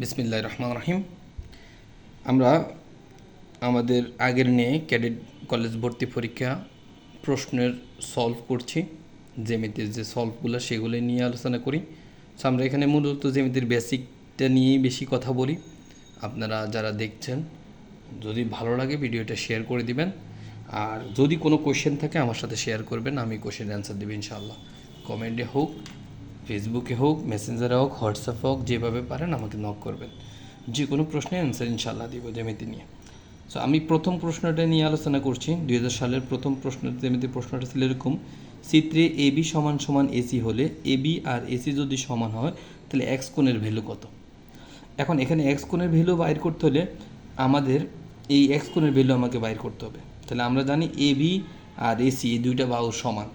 বিসমিল্লাহ রহমান রহিম আমরা আমাদের আগের নিয়ে ক্যাডেট কলেজ ভর্তি পরীক্ষা প্রশ্নের সলভ করছি, জ্যামিতির যে সলভগুলো সেগুলো নিয়ে আলোচনা করি। সো আমরা এখানে মূলত জ্যামিতির বেসিকটা নিয়েই বেশি কথা বলি। আপনারা যারা দেখছেন, যদি ভালো লাগে ভিডিওটা শেয়ার করে দিবেন। আর যদি কোনো কোয়েশ্চেন থাকে, আমার সাথে শেয়ার করবেন, আমি কোয়েশ্চেন অ্যান্সার দেবো ইনশাআল্লাহ। কমেন্টে হোক ফেসবুকে হোক মেসেঞ্জারে হোক হোয়াটসঅ্যাপে হোক, যেভাবে পারেন আমাকে নক করবেন। যে কোনো প্রশ্নের অ্যান্সার ইনশাল্লাহ দিব জ্যামিতি নিয়ে। সো আমি প্রথম প্রশ্নটা নিয়ে আলোচনা করছি। দুই হাজার সালের প্রথম প্রশ্ন জ্যামিতি প্রশ্নটা ছিল এরকম, চিত্রে এ বি সমান সমান এসি হলে এ বি আর এসি যদি সমান হয়, তাহলে এক্স কোণের ভ্যালু কত? এখন এখানে এক্স কোণের ভ্যালু বাইর করতে হলে আমাদের এই এক্স কোণের ভ্যালু আমাকে বাইর করতে হবে। তাহলে আমরা জানি এ বি আর এসি এই দুইটা বাহুর সমান।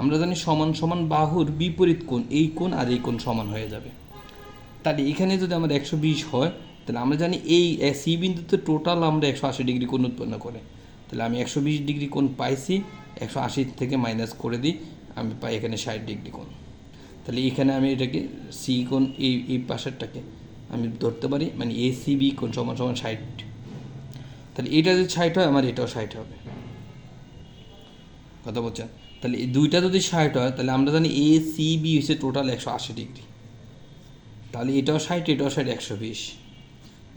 আমরা জানি সমান সমান বাহুর বিপরীত কোণ, এই কোণ আর এই কোণ সমান হয়ে যাবে। তাহলে এখানে যদি আমাদের একশো বিশ হয়, তাহলে আমরা জানি এই সি বিন্দুতে টোটাল আমরা একশো আশি ডিগ্রি কোণ উৎপন্ন করে। তাহলে আমি একশো বিশ ডিগ্রি কোণ পাইছি, একশো আশি থেকে মাইনাস করে দিই, আমি পাই এখানে ষাট ডিগ্রি কোণ। তাহলে এখানে আমি এটাকে সি কোণ, এই এই পাশেরটাকে আমি ধরতে পারি মানে এ, সি, বি কোণ সমান সমান ষাট। তাহলে এটা যদি ষাট হয়, আমার এটাও ষাট হবে। কথা বলছেন? তাহলে এই দুইটা যদি ষাট হয়, তাহলে আমরা জানি এ সি বি হচ্ছে টোটাল একশো আশি ডিগ্রি তাহলে এটাও ষাট এটাও ষাট, একশো বিশ।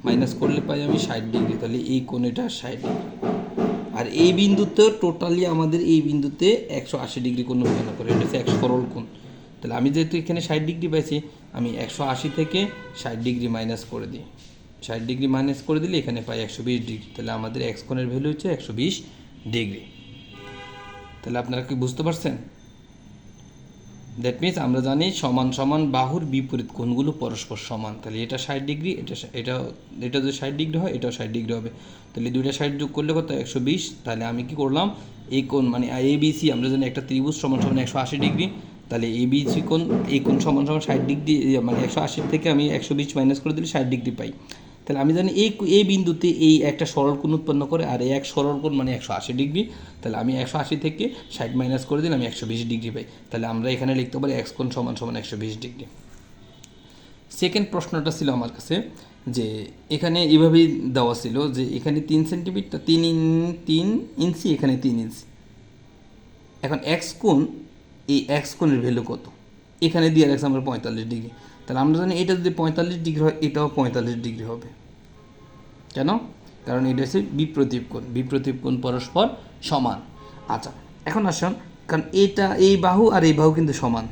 মাইনাস করলে পাই আমি ষাট ডিগ্রি তাহলে এই কোণ এটা ষাট ডিগ্রি আর এই বিন্দুতে টোটালি আমাদের এই বিন্দুতে একশো আশি ডিগ্রি কোণ উৎপন্ন করে, এটা হচ্ছে এক সরল কোণ। তাহলে আমি যেহেতু এখানে ষাট ডিগ্রি পাইছি, আমি একশো আশি থেকে ষাট ডিগ্রি মাইনাস করে দিই। ষাট ডিগ্রি মাইনাস করে দিলে এখানে পাই একশো বিশ ডিগ্রি তাহলে আমাদের এক্স কোণের ভ্যালু হচ্ছে একশো বিশ ডিগ্রি তাহলে আপনারা কি বুঝতে পারছেন? দ্যাট মিনস আমরা জানি সমান সমান বাহুর বিপরীত কোণগুলো পরস্পর সমান। তাহলে এটা ষাট ডিগ্রি, এটা এটা এটা যদি ষাট ডিগ্রি হয়, এটাও ষাট ডিগ্রি হবে। তাহলে দুইটা ষাট যোগ করলে কত? একশো বিশ। তাহলে আমি কি করলাম? এই কোণ মানে এ বিসি আমরা জানি একটা ত্রিভুজ সমান সমান একশো আশি ডিগ্রি। তাহলে এ বিসি কোণ, এই কোণ সমান সমান ষাট ডিগ্রি মানে একশো আশির থেকে আমি একশো বিশ মাইনাস করে দিলে ষাট ডিগ্রি পাই। তাহলে আমি জানি এই এই বিন্দুতে এই একটা সরল কোণ উৎপন্ন করে আর এই এক সরল কোণ মানে একশো আশি ডিগ্রি। তাহলে আমি একশো আশি থেকে ষাট মাইনাস করে দিলে আমি একশো বিশ ডিগ্রি পাই। তাহলে আমরা এখানে লিখতে পারি এক্স কোণ সমান সমান একশো বিশ ডিগ্রি। সেকেন্ড প্রশ্নটা ছিল আমার কাছে যে এখানে এভাবেই দেওয়া ছিল যে এখানে তিন সেন্টিমিটার তিন ইন, তিন ইঞ্চি, এখানে তিন ইঞ্চি। এখন এক্স কোণ, এই এক্স কোণের ভ্যালু কত? এখানে দিয়ে রাখছে আমরা পঁয়তাল্লিশ ডিগ্রি। তাহলে আমরা জানি এটা যদি পঁয়তাল্লিশ ডিগ্রি হয়, এটাও পঁয়তাল্লিশ ডিগ্রি হবে। কেন? কারণ এটা হচ্ছে বিপ্রতীপ কোণ। বিপ্রতীপ কোণ পরস্পর সমান। আচ্ছা এখন আসুন, কারণ এটা এই বাহু আর এই বাহু কিন্তু সমান।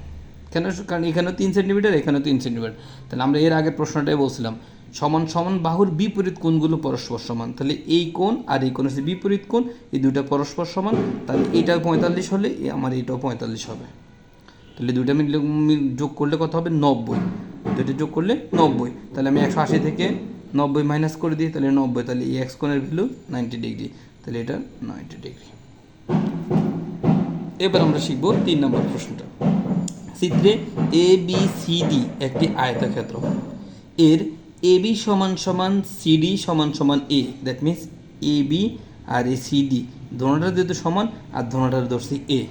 কেন? কারণ এখানেও তিন সেন্টিমিটার, এখানেও তিন সেন্টিমিটার। তাহলে আমরা এর আগের প্রশ্নটাই বলছিলাম, সমান সমান বাহুর বিপরীত কোণগুলো পরস্পর সমান। তাহলে এই কোণ আর এই কোণ হচ্ছে বিপরীত কোণ, এই দুইটা পরস্পর সমান, তাহলে এটা পঁয়তাল্লিশ হলে আমার এটাও পঁয়তাল্লিশ হবে। তাহলে দুইটা মিলে যোগ করলে কত হবে? নব্বই। দুইটা যোগ করলে নব্বই। তাহলে আমি একশো আশি থেকে নব্বই মাইনাস করে দিই, তাহলে নব্বই। তাহলে এই এক্স কোণের ভ্যালু নাইনটি ডিগ্রি তাহলে এটা নাইনটি ডিগ্রি এবার আমরা শিখব তিন নম্বর প্রশ্নটা। চিত্রে এ বি সি ডি একটি আয়তক্ষেত্র। এর এ বি সমান সমান সিডি সমান সমান A that means A B R A CD দোনোটার যেহেতু সমান, আর দোনোটার ধরছি এ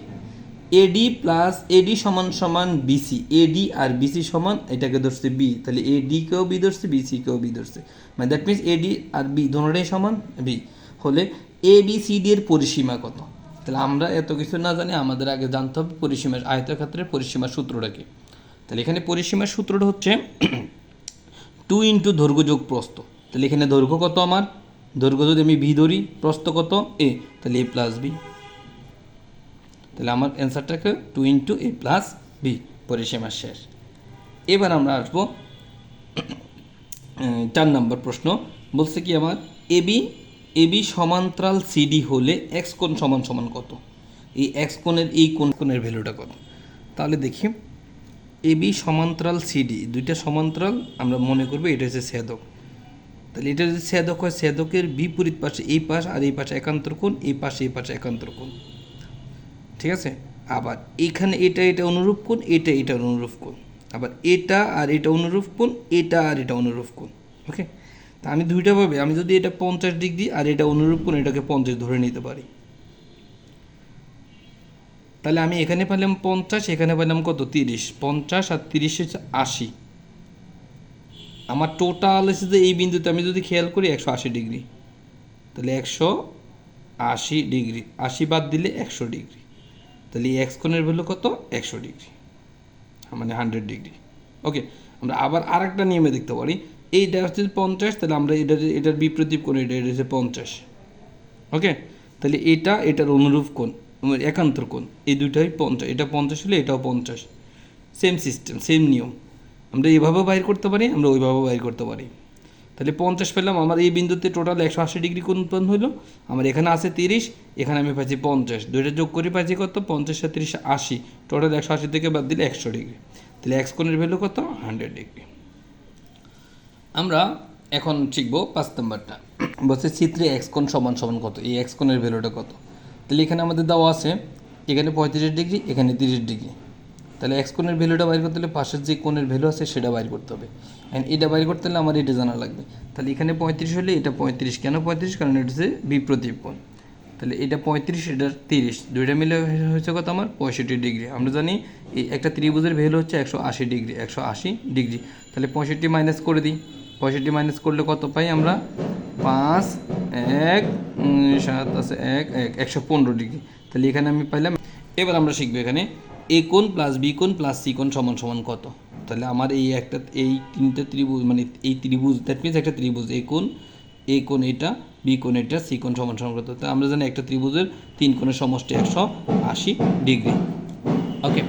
এডি প্লাস এডি সমান সমান বিসি এডি আর বিসি সমান এটাকে ধরছে বি তাহলে এডি কেও বি ধরছে বিসি কেও বি ধরছে। মানে দ্যাট মিনস এডি আর বি দোনোটাই সমান বি হলে এ বি সি ডি এর পরিসীমা কত? তাহলে আমরা এত কিছু না জানি, আমাদের আগে জানতে হবে পরিসীমার আয়তক্ষেত্রের পরিসীমার সূত্রটা কি। তাহলে এখানে পরিসীমার সূত্রটা হচ্ছে টু ইন্টু দৈর্ঘ্য যোগ প্রস্থ। তাহলে এখানে দৈর্ঘ্য কত আমার? দৈর্ঘ্য যদি আমি ভি ধরি, প্রস্থ কত? এ তাহলে এ প্লাস বি তাহলে আমার অ্যান্সারটাকে two into A plus B পরিসীমা শেষ। এবার আমরা আসব চার নম্বর প্রশ্ন। বলছে কি আমার এবি এবি সমান্তরাল সিডি হলে এক্স কোণ সমান সমান কত? এই এক্স কোণের, এই কোণ কোণের ভ্যালুটা কত? তাহলে দেখি। এবি সমান্তরাল সিডি দুইটা সমান্তরাল, আমরা মনে করব এটা হচ্ছে ছেদক। তাহলে এটা যদি ছেদক হয়, ছেদকের বিপরীত পাশে এই পাশ আর এই পাশে একান্তর কোণ, এই পাশে এই পাশে একান্তর কোণ। ঠিক আছে? আবার এখানে এটা এটা অনুরূপ কোণ, এটা এটা অনুরূপ কোণ। আবার এটা আর এটা অনুরূপ কোণ, এটা আর এটা অনুরূপ কোণ। ওকে তা আমি দুইটা ভাবে, আমি যদি এটা পঞ্চাশ ডিগ্রি আর এটা অনুরূপ কোণ, এটাকে পঞ্চাশ ধরে নিতে পারি। তাহলে আমি এখানে পেলাম পঞ্চাশ, এখানে পেলাম কত? তিরিশ। পঞ্চাশ আর তিরিশ হচ্ছে আশি। আমার টোটাল এসে যে এই বিন্দুতে আমি যদি খেয়াল করি একশো আশি ডিগ্রি। তাহলে একশো আশি ডিগ্রি। আশি বাদ দিলে একশো ডিগ্রি। তাহলে এই এক্স কোণের ভ্যালু কত? একশো ডিগ্রি। মানে হান্ড্রেড ডিগ্রি। ওকে আমরা আবার আর একটা নিয়মে দেখতে পারি। এইটা হচ্ছে পঞ্চাশ, তাহলে আমরা এটা এটার বিপ্রতীপ কোণ, এটা এটা হচ্ছে পঞ্চাশ। ওকে তাহলে এটা এটার অনুরূপ কোণ মানে একান্তর কোণ, এই দুইটাই পঞ্চাশ। এটা পঞ্চাশ হলে এটাও পঞ্চাশ। সেম সিস্টেম সেম নিয়ম। আমরা এইভাবেও বাইর করতে পারি, আমরা ওইভাবেও বাইর করতে পারি। তাহলে পঞ্চাশ পেলাম, আমার এই বিন্দুতে টোটাল একশো আশি ডিগ্রি কোণ উৎপন্ন হলো? আমার এখানে আছে তিরিশ, এখানে আমি পাচ্ছি পঞ্চাশ। দুইটা যোগ করে পাচ্ছি কত? পঞ্চাশ আর তিরিশ আশি। টোটাল একশো আশি থেকে বাদ দিলে একশো ডিগ্রি তাহলে এক্স কোণের ভ্যালু কত? হান্ড্রেড ডিগ্রি আমরা এখন শিখব পাঁচ নম্বরটা। বলছে চিত্রে এক্স কোণ সমান সমান কত? এই এক্স কোণের ভ্যালুটা কত? তাহলে এখানে আমাদের দেওয়া আছে, এখানে পঁয়ত্রিশ ডিগ্রি এখানে তিরিশ ডিগ্রি তাহলে এক্স কোণের ভ্যালুটা বাইর করতে হলে পাশের যে কোণের ভ্যালু আছে সেটা বাইর করতে হবে। অ্যান্ড এটা বাইর করতে হলে আমার এটা জানা লাগবে। তাহলে এখানে পঁয়ত্রিশ হলে এটা পঁয়ত্রিশ। কেন পঁয়ত্রিশ? কারণ এটা হচ্ছে বিপ্রতীপ কোণ। তাহলে এটা পঁয়ত্রিশ, এটা তিরিশ। দুইটা মিলে হয়েছে কত আমার? পঁয়ষট্টি ডিগ্রি। আমরা জানি এই একটা ত্রিভুজের ভ্যালু হচ্ছে একশো আশি ডিগ্রি, একশো আশি ডিগ্রি। তাহলে পঁয়ষট্টি মাইনাস করে দিই। পঁয়ষট্টি মাইনাস করলে কত পাই আমরা? পাঁচ, এক সাত আছে এক এক, একশো পনেরো ডিগ্রি। তাহলে এখানে আমি পাইলাম। এবার আমরা শিখব এখানে এ কোণ প্লাস বি কোণ প্লাস সি কোণ সমান সমান কত? তাহলে আমার এই একটা, এই তিনটা ত্রিভুজ মানে এই ত্রিভুজ দ্যাট মিনস একটা ত্রিভুজ এ কোণ এ কোণ এটা বি কোণ এটা সি কোণ সমান সমান কত? তা আমরা জানি একটা ত্রিভুজের তিন কোণের সমষ্টি একশো আশি ডিগ্রি। ওকে